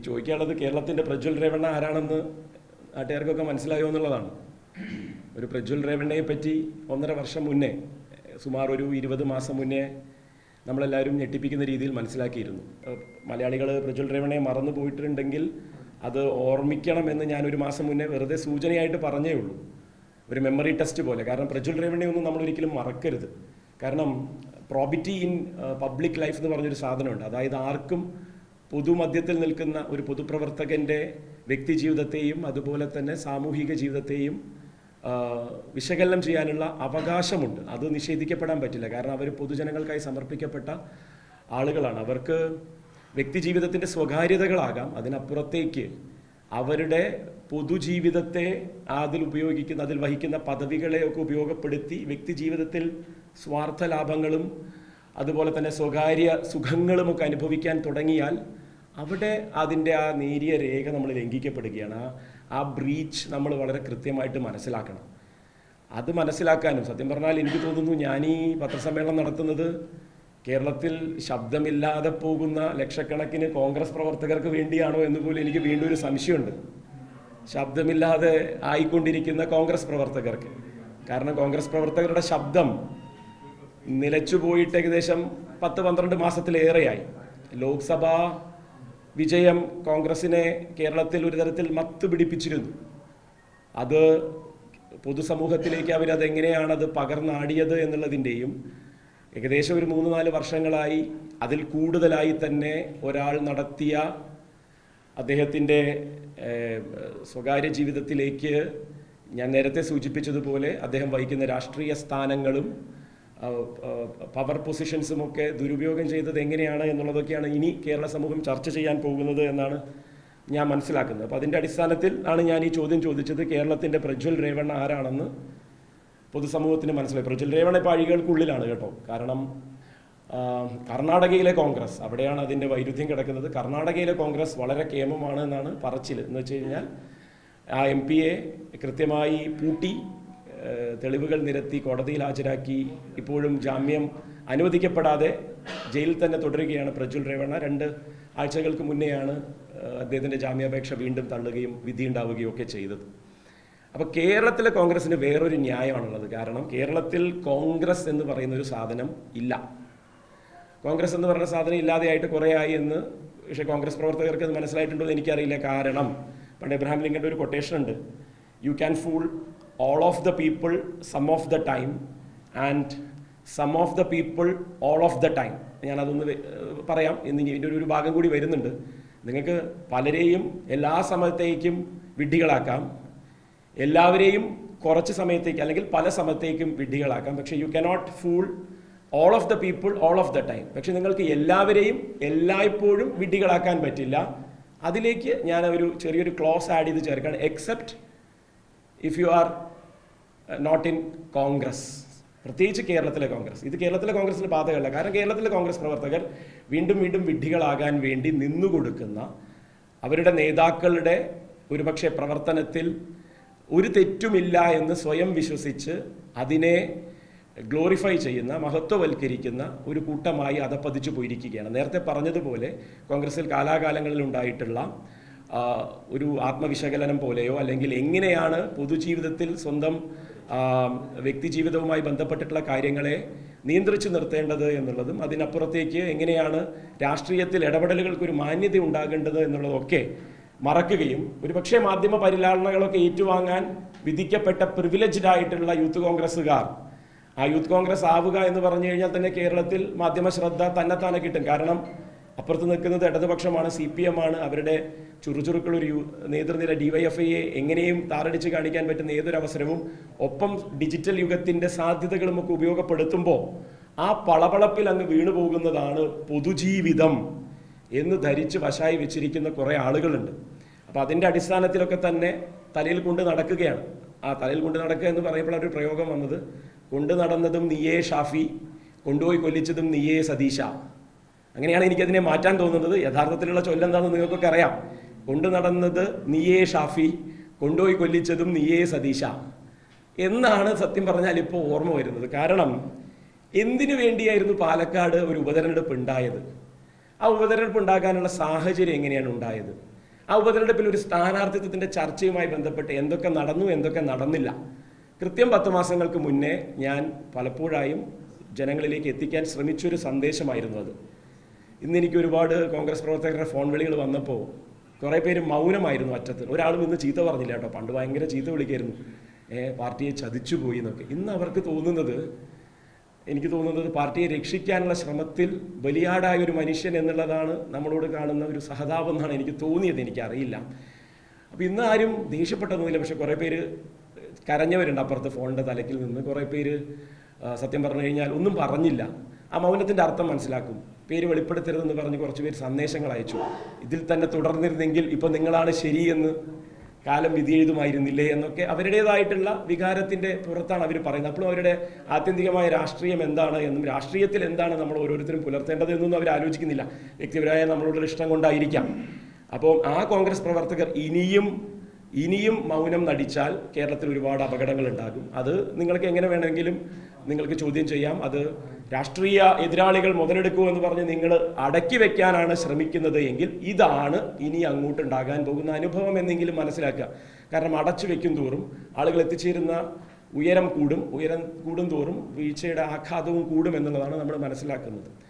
എനിക്ക് ചോദിക്കാനുള്ളത് കേരളത്തിന്റെ പ്രജ്വൽ രേവണ്ണ ആരാണെന്ന് നാട്ടുകാർക്കൊക്കെ മനസ്സിലായോ എന്നുള്ളതാണ്. ഒരു പ്രജ്വൽ രേവണ്ണയെ പറ്റി ഒന്നര വർഷം മുന്നേ സുമാർ ഒരു ഇരുപത് മാസം മുന്നേ നമ്മളെല്ലാവരും ഞെട്ടിപ്പിക്കുന്ന രീതിയിൽ മനസ്സിലാക്കിയിരുന്നു. മലയാളികൾ പ്രജ്വൽ രേവണ്ണയെ മറന്നു പോയിട്ടുണ്ടെങ്കിൽ അത് ഓർമ്മിക്കണമെന്ന് ഒരു മാസം മുന്നേ വെറുതെ സൂചനയായിട്ട് പറഞ്ഞേ ഉള്ളൂ. ഒരു മെമ്മറി ടെസ്റ്റ് പോലെ. കാരണം പ്രജ്വൽ രേവണ്ണയൊന്നും നമ്മൾ ഒരിക്കലും മറക്കരുത്. കാരണം പ്രോബിറ്റി ഇൻ പബ്ലിക് ലൈഫ് എന്ന് പറഞ്ഞൊരു സാധനമുണ്ട്. അതായത് ആർക്കും പൊതുമധ്യത്തിൽ നിൽക്കുന്ന ഒരു പൊതുപ്രവർത്തകന്റെ വ്യക്തി ജീവിതത്തെയും അതുപോലെ തന്നെ സാമൂഹിക ജീവിതത്തെയും വിശകലനം ചെയ്യാനുള്ള അവകാശമുണ്ട്. അത് നിഷേധിക്കപ്പെടാൻ പറ്റില്ല. കാരണം അവർ പൊതുജനങ്ങൾക്കായി സമർപ്പിക്കപ്പെട്ട ആളുകളാണ്. അവർക്ക് വ്യക്തി ജീവിതത്തിന്റെ സ്വകാര്യതകളാകാം. അതിനപ്പുറത്തേക്ക് അവരുടെ പൊതുജീവിതത്തെ അതിൽ ഉപയോഗിക്കുന്ന അതിൽ വഹിക്കുന്ന പദവികളെയൊക്കെ ഉപയോഗപ്പെടുത്തി വ്യക്തി ജീവിതത്തിൽ സ്വാർത്ഥ ലാഭങ്ങളും അതുപോലെ തന്നെ സ്വകാര്യ സുഖങ്ങളുമൊക്കെ അനുഭവിക്കാൻ തുടങ്ങിയാൽ അവിടെ അതിന്റെ ആ നേരിയ രേഖ നമ്മൾ ലംഘിക്കപ്പെടുകയാണ്. ആ ബ്രീച്ച് നമ്മൾ വളരെ കൃത്യമായിട്ട് മനസ്സിലാക്കണം. അത് മനസ്സിലാക്കാനും സത്യം പറഞ്ഞാൽ എനിക്ക് തോന്നുന്നു ഞാൻ ഈ പത്രസമ്മേളനം നടത്തുന്നത് കേരളത്തിൽ ശബ്ദമില്ലാതെ പോകുന്ന ലക്ഷക്കണക്കിന് കോൺഗ്രസ് പ്രവർത്തകർക്ക് വേണ്ടിയാണോ എന്ന് പോലും എനിക്ക് വീണ്ടും ഒരു സംശയമുണ്ട്. ശബ്ദമില്ലാതെ ആയിക്കൊണ്ടിരിക്കുന്ന കോൺഗ്രസ് പ്രവർത്തകർക്ക്. കാരണം കോൺഗ്രസ് പ്രവർത്തകരുടെ ശബ്ദം നിലച്ചുപോയിട്ട് ഏകദേശം പത്ത് പന്ത്രണ്ട് മാസത്തിലേറെയായി. ലോക്സഭാ വിജയം കോൺഗ്രസിനെ കേരളത്തിൽ ഒരു തരത്തിൽ മത്ത് പിടിപ്പിച്ചിരുന്നു. അത് പൊതുസമൂഹത്തിലേക്ക് അവരത് എങ്ങനെയാണ് അത് പകർന്നാടിയത് എന്നുള്ളതിന്റെയും ഏകദേശം ഒരു മൂന്ന് നാല് വർഷങ്ങളായി അതിൽ കൂടുതലായി തന്നെ ഒരാൾ നടത്തിയ അദ്ദേഹത്തിന്റെ സ്വകാര്യ ജീവിതത്തിലേക്ക് ഞാൻ നേരത്തെ സൂചിപ്പിച്ചതുപോലെ അദ്ദേഹം വഹിക്കുന്ന രാഷ്ട്രീയ സ്ഥാനങ്ങളും പവർ പൊസിഷൻസും ഒക്കെ ദുരുപയോഗം ചെയ്തത് എങ്ങനെയാണ് എന്നുള്ളതൊക്കെയാണ് ഇനി കേരള സമൂഹം ചർച്ച ചെയ്യാൻ പോകുന്നത് എന്നാണ് ഞാൻ മനസ്സിലാക്കുന്നത്. അപ്പോൾ അതിന്റെ അടിസ്ഥാനത്തിൽ ആണ് ഞാൻ ഈ ചോദ്യം ചോദിച്ചത് കേരളത്തിന്റെ പ്രജ്വൽ രേവണ്ണ ആരാണെന്ന് പൊതുസമൂഹത്തിന് മനസ്സിലായി. പ്രജ്വൽ രേവണ്ണ ഇപ്പോൾ അഴികൾക്കുള്ളിലാണ് കേട്ടോ. കാരണം കർണാടകയിലെ കോൺഗ്രസ് അവിടെയാണ് അതിന്റെ വൈരുദ്ധ്യം കിടക്കുന്നത്. കർണാടകയിലെ കോൺഗ്രസ് വളരെ കേമമാണ് എന്നാണ് പറച്ചിൽ എന്ന് വെച്ച് കഴിഞ്ഞാൽ ആ എം പിയെ കൃത്യമായി പൂട്ടി തെളിവുകൾ നിരത്തി കോടതിയിൽ ഹാജരാക്കി ഇപ്പോഴും ജാമ്യം അനുവദിക്കപ്പെടാതെ ജയിലിൽ തന്നെ തുടരുകയാണ് പ്രജ്വൽ രേവണ. രണ്ട് ആഴ്ചകൾക്ക് മുന്നെയാണ് അദ്ദേഹത്തിന്റെ ജാമ്യാപേക്ഷ വീണ്ടും തള്ളുകയും വിധി ഉണ്ടാവുകയും ഒക്കെ ചെയ്തത്. അപ്പോൾ കേരളത്തിലെ കോൺഗ്രസിന് വേറൊരു ന്യായമാണുള്ളത്. കാരണം കേരളത്തിൽ കോൺഗ്രസ് എന്ന് പറയുന്ന ഒരു സാധനം ഇല്ല. കോൺഗ്രസ് എന്ന് പറയുന്ന സാധനം ഇല്ലാതെയായിട്ട് കുറേ ആയി എന്ന് പക്ഷേ കോൺഗ്രസ് പ്രവർത്തകർക്ക് അത് മനസ്സിലായിട്ടുണ്ടോ എന്ന് എനിക്കറിയില്ല. കാരണം പണ്ട് എബ്രഹാം ലിങ്കന്റെ ഒരു കൊട്ടേഷൻ ഉണ്ട്. You can fool all of the people some of the time and some of the people all of the time ഞാനതൊന്ന് പറയാം. എന്ന് ഇതിന്റെ ഒരു ഭാഗം കൂടി വരുന്നുണ്ട്. നിങ്ങൾക്ക് പലരെയും എല്ലാ സമയത്തേക്കും വിഡ്ഢികളാക്കാം. എല്ലാവരെയും കുറച്ച് സമയത്തേക്ക് അല്ലെങ്കിൽ പല സമയത്തേക്കും വിഡ്ഢികളാക്കാം. പക്ഷേ you cannot fool all of the people all of the time പക്ഷെ നിങ്ങൾക്ക് എല്ലാവരെയും എല്ലായ്പ്പോഴും വിഡ്ഢികളാക്കാൻ പറ്റില്ല. അതിലേക്ക് ഞാൻ ഒരു ചെറിയൊരു ക്ലോസ് ആഡ് ചെയ്ത് ചേർക്കാണ് except if you are not in Congress പ്രത്യേകിച്ച് കേരളത്തിലെ കോൺഗ്രസ്. ഇത് കേരളത്തിലെ കോൺഗ്രസിന് ബാധകമല്ല. കാരണം കേരളത്തിലെ കോൺഗ്രസ് പ്രവർത്തകർ വീണ്ടും വീണ്ടും വിഡ്ഢികളാകാൻ വേണ്ടി നിന്നുകൊടുക്കുന്ന അവരുടെ നേതാക്കളുടെ ഒരുപക്ഷെ പ്രവർത്തനത്തിൽ ഒരു തെറ്റുമില്ല എന്ന് സ്വയം വിശ്വസിച്ച് അതിനെ ഗ്ലോറിഫൈ ചെയ്യുന്ന മഹത്വവൽക്കരിക്കുന്ന ഒരു കൂട്ടമായി അതപ്പതിച്ചു പോയിരിക്കുകയാണ്. നേരത്തെ പറഞ്ഞതുപോലെ കോൺഗ്രസിൽ കാലാകാലങ്ങളിൽ ഉണ്ടായിട്ടുള്ള ഒരു ആത്മവിശകലനം പോലെയോ അല്ലെങ്കിൽ എങ്ങനെയാണ് പൊതുജീവിതത്തിൽ സ്വന്തം വ്യക്തി വ്യക്തിജീവിതവുമായി ബന്ധപ്പെട്ടിട്ടുള്ള കാര്യങ്ങളെ നിയന്ത്രിച്ചു നിർത്തേണ്ടത് എന്നുള്ളതും അതിനപ്പുറത്തേക്ക് എങ്ങനെയാണ് രാഷ്ട്രീയത്തിൽ ഇടപെടലുകൾക്ക് ഒരു മാന്യത ഉണ്ടാകേണ്ടത് എന്നുള്ളതൊക്കെ മറക്കുകയും ഒരുപക്ഷെ മാധ്യമ പരിലാളനകളൊക്കെ ഏറ്റുവാങ്ങാൻ വിധിക്കപ്പെട്ട പ്രിവിലേജ്ഡ് ആയിട്ടുള്ള യൂത്ത് കോൺഗ്രസ്സുകാർ. ആ യൂത്ത് കോൺഗ്രസ് ആവുക എന്ന് പറഞ്ഞു കഴിഞ്ഞാൽ തന്നെ കേരളത്തിൽ മാധ്യമ ശ്രദ്ധ തന്നെത്താനെ കിട്ടും. കാരണം അപ്പുറത്ത് നിൽക്കുന്നത് ഇടതുപക്ഷമാണ് സി പി എം ആണ് അവരുടെ യു- നേതൃനിര ഡിവൈഎഫ്ഐയെ എങ്ങനെയും താറടിച്ച് കാണിക്കാൻ പറ്റുന്ന ഏതൊരു അവസരവും ഒപ്പം ഡിജിറ്റൽ യുഗത്തിന്റെ സാധ്യതകൾ നമുക്ക് ഉപയോഗപ്പെടുത്തുമ്പോൾ ആ പളപളപ്പിൽ അങ്ങ് വീണു പോകുന്നതാണ് പൊതുജീവിതം എന്ന് ധരിച്ച് വശായി വെച്ചിരിക്കുന്ന കുറേ ആളുകളുണ്ട്. അപ്പോൾ അതിന്റെ അടിസ്ഥാനത്തിലൊക്കെ തന്നെ തലയിൽ കൊണ്ട് നടക്കുകയാണ്. ആ തലയിൽ കൊണ്ട് നടക്കുക എന്ന് പറയുമ്പോൾ ഒരു പ്രയോഗം വന്നത്. കൊണ്ട് നടന്നതും നീയേ ഷാഫി കൊണ്ടുപോയി കൊല്ലിച്ചതും നീയേ സതീശ. അങ്ങനെയാണ് എനിക്കതിനെ മാറ്റാൻ തോന്നുന്നത്. യഥാർത്ഥത്തിലുള്ള ചൊല്ലെന്താണെന്ന് നിങ്ങൾക്കൊക്കെ അറിയാം. കൊണ്ടു നടന്നത് നീയേ ഷാഫി കൊണ്ടുപോയി കൊല്ലിച്ചതും നീയേ സതീശ എന്നാണ് സത്യം പറഞ്ഞാൽ ഇപ്പോൾ ഓർമ്മ വരുന്നത്. കാരണം എന്തിനു വേണ്ടിയായിരുന്നു പാലക്കാട് ഒരു ഉപതെരഞ്ഞെടുപ്പ് ഉണ്ടായത്? ആ ഉപതെരഞ്ഞെടുപ്പ് ഉണ്ടാക്കാനുള്ള സാഹചര്യം എങ്ങനെയാണ് ഉണ്ടായത്? ആ ഉപതെരഞ്ഞെടുപ്പിൽ ഒരു സ്ഥാനാർത്ഥിത്വത്തിന്റെ ചർച്ചയുമായി ബന്ധപ്പെട്ട് എന്തൊക്കെ നടന്നു എന്തൊക്കെ നടന്നില്ല? കൃത്യം പത്ത് മാസങ്ങൾക്ക് മുന്നേ ഞാൻ പലപ്പോഴായും ജനങ്ങളിലേക്ക് എത്തിക്കാൻ ശ്രമിച്ചൊരു സന്ദേശമായിരുന്നു അത്. ഇന്ന് എനിക്ക് ഒരുപാട് കോൺഗ്രസ് പ്രവർത്തകരുടെ ഫോൺ വിളികൾ വന്നപ്പോൾ കുറേ പേര് മൗനമായിരുന്നു അറ്റത്ത്. ഒരാളും ഇന്ന് ചീത്ത പറഞ്ഞില്ല കേട്ടോ. പണ്ട് ഭയങ്കര ചീത്ത വിളിക്കായിരുന്നു. ഏ പാർട്ടിയെ ചതിച്ചു പോയി എന്നൊക്കെ. ഇന്ന് അവർക്ക് തോന്നുന്നത് എനിക്ക് തോന്നുന്നത് പാർട്ടിയെ രക്ഷിക്കാനുള്ള ശ്രമത്തിൽ ബലിയാടായ ഒരു മനുഷ്യൻ എന്നുള്ളതാണ് നമ്മളോട് കാണുന്ന ഒരു സഹതാപം എന്നാണ് എനിക്ക് തോന്നിയത്. എനിക്കറിയില്ല. അപ്പോൾ ഇന്ന് ആരും ദേഷ്യപ്പെട്ടൊന്നുമില്ല. പക്ഷെ കുറേ പേര് കരഞ്ഞവരുണ്ട് അപ്പുറത്ത് ഫോണിന്റെ തലക്കിൽ നിന്ന്. കുറേ പേര് സത്യം പറഞ്ഞു കഴിഞ്ഞാൽ ഒന്നും പറഞ്ഞില്ല. ആ മൗനത്തിന്റെ അർത്ഥം മനസ്സിലാക്കും. പേര് വെളിപ്പെടുത്തരുതെന്ന് പറഞ്ഞ് കുറച്ച് പേര് സന്ദേശങ്ങൾ അയച്ചു. ഇതിൽ തന്നെ തുടർന്നിരുന്നെങ്കിൽ ഇപ്പോൾ നിങ്ങളാണ് ശരിയെന്ന് കാലം വിധി എഴുതുമായിരുന്നില്ലേ എന്നൊക്കെ അവരുടേതായിട്ടുള്ള വികാരത്തിന്റെ പുറത്താണ് അവർ പറയുന്നത്. അപ്പോഴും അവരുടെ ആത്യന്തികമായ രാഷ്ട്രീയം എന്താണ് എന്നും രാഷ്ട്രീയത്തിൽ എന്താണ് നമ്മൾ ഓരോരുത്തരും പുലർത്തേണ്ടത് എന്നൊന്നും അവർ ആലോചിക്കുന്നില്ല. വ്യക്തിപരമായ നമ്മളോടുള്ള ഇഷ്ടം കൊണ്ടായിരിക്കാം. അപ്പോൾ ആ കോൺഗ്രസ് പ്രവർത്തകർ ഇനിയും ഇനിയും മൗനം നടിച്ചാൽ കേരളത്തിൽ ഒരുപാട് അപകടങ്ങൾ ഉണ്ടാകും. അത് നിങ്ങൾക്ക് എങ്ങനെ വേണമെങ്കിലും നിങ്ങൾക്ക് ചോദ്യം ചെയ്യാം. അത് രാഷ്ട്രീയ എതിരാളികൾ മുതലെടുക്കൂ എന്ന് പറഞ്ഞ് നിങ്ങൾ അടക്കി വെക്കാനാണ് ശ്രമിക്കുന്നത് എങ്കിൽ ഇതാണ് ഇനി അങ്ങോട്ടുണ്ടാകാൻ പോകുന്ന അനുഭവം എന്നെങ്കിലും മനസ്സിലാക്കുക. കാരണം അടച്ചു വെക്കും തോറും ആളുകൾ എത്തിച്ചേരുന്ന ഉയരം കൂടും ഉയരം കൂടും തോറും വീഴ്ചയുടെ ആഘാതവും കൂടും എന്നുള്ളതാണ് നമ്മൾ മനസ്സിലാക്കുന്നത്.